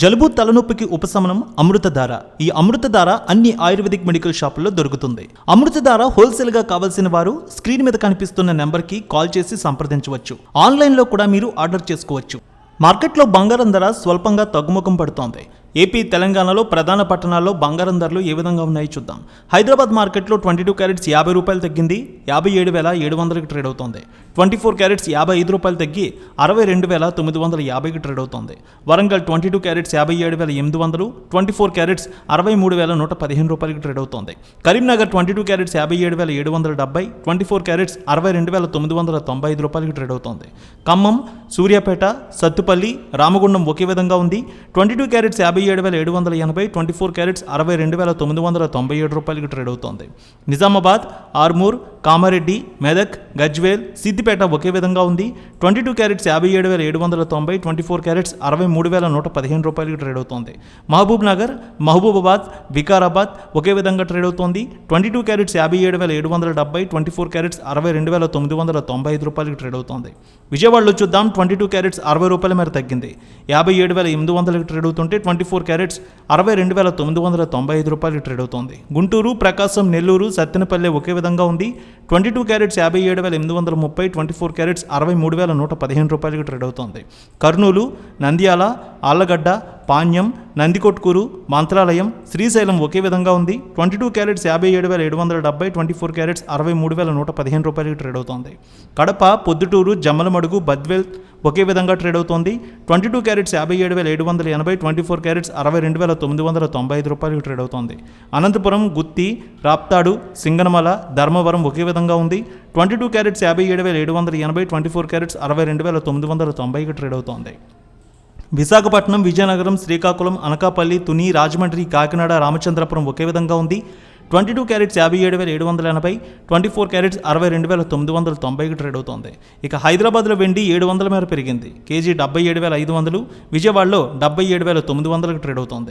జలుబు తలనొప్పికి ఉపశమనం అమృతధార. ఈ అమృతధార అన్ని ఆయుర్వేదిక్ మెడికల్ షాపుల్లో దొరుకుతుంది. అమృతధార హోల్సేల్గా కావాల్సిన వారు స్క్రీన్ మీద కనిపిస్తున్న నెంబర్కి కాల్ చేసి సంప్రదించవచ్చు. ఆన్లైన్లో కూడా మీరు ఆర్డర్ చేసుకోవచ్చు. మార్కెట్లో బంగారం ధర స్వల్పంగా తగ్గుముఖం పడుతోంది. ఏపీ తెలంగాణలో ప్రధాన పట్టణాల్లో బంగారం ధరలు ఏ విధంగా ఉన్నాయో చూద్దాం. హైదరాబాద్ మార్కెట్లో ట్వంటీ టూ క్యారెట్స్ యాభై రూపాయలు తగ్గింది యాభై ఏడు వేల ఏడు వందలకి ట్రేడ్ అవుతోంది. ట్వంటీ ఫోర్ క్యారెట్స్ యాభై ఐదు రూపాయలు తగ్గి అరవై రెండు వేల తొమ్మిది వందల యాభైకి ట్రేడ్ అవుతోంది. వరంగల్ ట్వంటీ టూ క్యారెట్స్ యాభై ఏడు వేల ఎనిమిది వందలు ట్వంటీ ఫోర్ క్యారెట్స్ అరవై మూడు వేల నూట పదిహేను రూపాయలకి ట్రేడ్ అవుతోంది. కరీంనగర్ ట్వంటీ టూ క్యారెట్స్ యాభై ఏడు వేల ఏడు వందల డెబ్బై ట్వంటీ ఫోర్ క్యారెట్స్ అరవై రెండు వేల తొమ్మిది వందల తొంభై ఐదు రూపాయలకి ట్రేడ్ అవుతోంది. ఖమ్మం సూర్యాపేట సత్తుపల్లి రామగుండం ఒకే విధంగా ఉంది. ట్వంటీ టూ క్యారెట్స్ యాభై యాభై ఏడు వేల ఏడు వందల ఎనభై ట్వంటీ ఫోర్ క్యారెట్స్ అరవై రెండు వేల తొమ్మిది వందల తొంభై ఏడు రూపాయలకి ట్రేడ్ అవుతోంది. నిజామాబాద్ ఆర్మూర్ కామారెడ్డి మెదక్ గజ్వేల్ సిద్దిపేట ఒకే విధంగా ఉంది. ట్వంటీ టూ క్యారెట్స్ యాభై ఏడు వేల ఏడు వందల తొంభై ట్వంటీ ఫోర్ క్యారెట్స్ అరవై మూడు వేల నూట పదిహేను రూపాయలకి ట్రేడ్ అవుతోంది. మహబూబ్ నగర్ మహబూబాబాద్ వికారాబాద్ ఒకే విధంగా ట్రేడ్ అవుతోంది. ట్వంటీ టూ క్యారెట్స్ యాభై ఏడు వేల ఏడు వందల డెబ్బై ట్వంటీ ఫోర్ క్యారెట్స్ అరవై రెండు వేల తొమ్మిది వందల తొంభై ఐదు రూపాయలకి ట్రేడ్ అవుతోంది. విజయవాడలో చూద్దాం. ట్వంటీ టూ క్యారెట్స్ అరవై రూపాయల మేర తగ్గింది. యాభై ఏడు వేల ఎనిమిది వందలకి ట్రేడ్ అవుతుంటే ట్వంటీ ఫోర్ క్యారెట్స్ అరవై రెండు వేల తొమ్మిది వందల తొంభై ఐదు రూపాయలకి ట్రేడ్ అవుతోంది. గుంటూరు ప్రకాశం నెల్లూరు సత్తెనపల్లె ఒకే విధంగా ఉంది. ట్వంటీ టూ క్యారెట్స్ యాభై ఏడు వేల ఎనిమిది వందల ముప్పై ట్వంటీ ఫోర్ క్యారెట్స్ అరవై మూడు వేల నూట పదిహేను రూపాయలకి ట్రేడ్ అవుతోంది. కర్నూలు నంద్యాల ఆళ్ళగడ్డ పాణ్యం నందికొట్కూరు మంత్రాలయం శ్రీశైలం ఒకే విధంగా ఉంది. ట్వంటీ టూ క్యారెట్స్ యాభై ఏడు వేల ఏడు వందల డెబ్బై ట్వంటీ ఫోర్ క్యారెట్స్ అరవై మూడు వేల నూట పదిహేను రూపాయలకి ట్రేడ్ అవుతోంది. కడప పొద్దుటూరు జమ్మలమడుగు బద్వేల్ ఒకే విధంగా ట్రేడ్ అవుతోంది. ట్వంటీ టూ క్యారెట్స్ యాభై ఏడు వేల ఏడు వందల ఎనభై ట్వంటీ ఫోర్ క్యారెట్స్ అరవై రెండు వేల తొమ్మిది వందల తొంభై ఐదు రూపాయలకి ట్రేడ్ అవుతోంది. అనంతపురం గుత్తి రాప్తాడు సింగనమల ధర్మవరం ఒకే విధంగా ఉంది. ట్వంటీ టూ క్యారెట్స్ యాభై ఏడు వేల ఏడు వందల ఎనభై ట్వంటీ ఫోర్ క్యారెట్స్ అరవై రెండు వేల తొమ్మిది వందల తొంభైకి ట్రేడ్ అవుతోంది. విశాఖపట్నం విజయనగరం శ్రీకాకుళం అనకాపల్లి తుని రాజమండ్రి కాకినాడ రామచంద్రపురం ఒకే విధంగా ఉంది. ట్వంటీ టూ క్యారెట్స్ యాభై ఏడు వేల ఏడు వందల ఎనభై ట్వంటీ ఫోర్ క్యారెట్స్ అరవై రెండు వేల తొమ్మిది వందల తొంభైకి ట్రేడ్ అవుతోంది. ఇక హైదరాబాద్లో వెండి ఏడు వందల మేర పెరిగింది. కేజీ డెబ్బై ఏడు వేల ఐదు వందలు విజయవాడలో డెబ్బై ఏడు వేల తొమ్మిది వందలకు ట్రేడ్ అవుతోంది.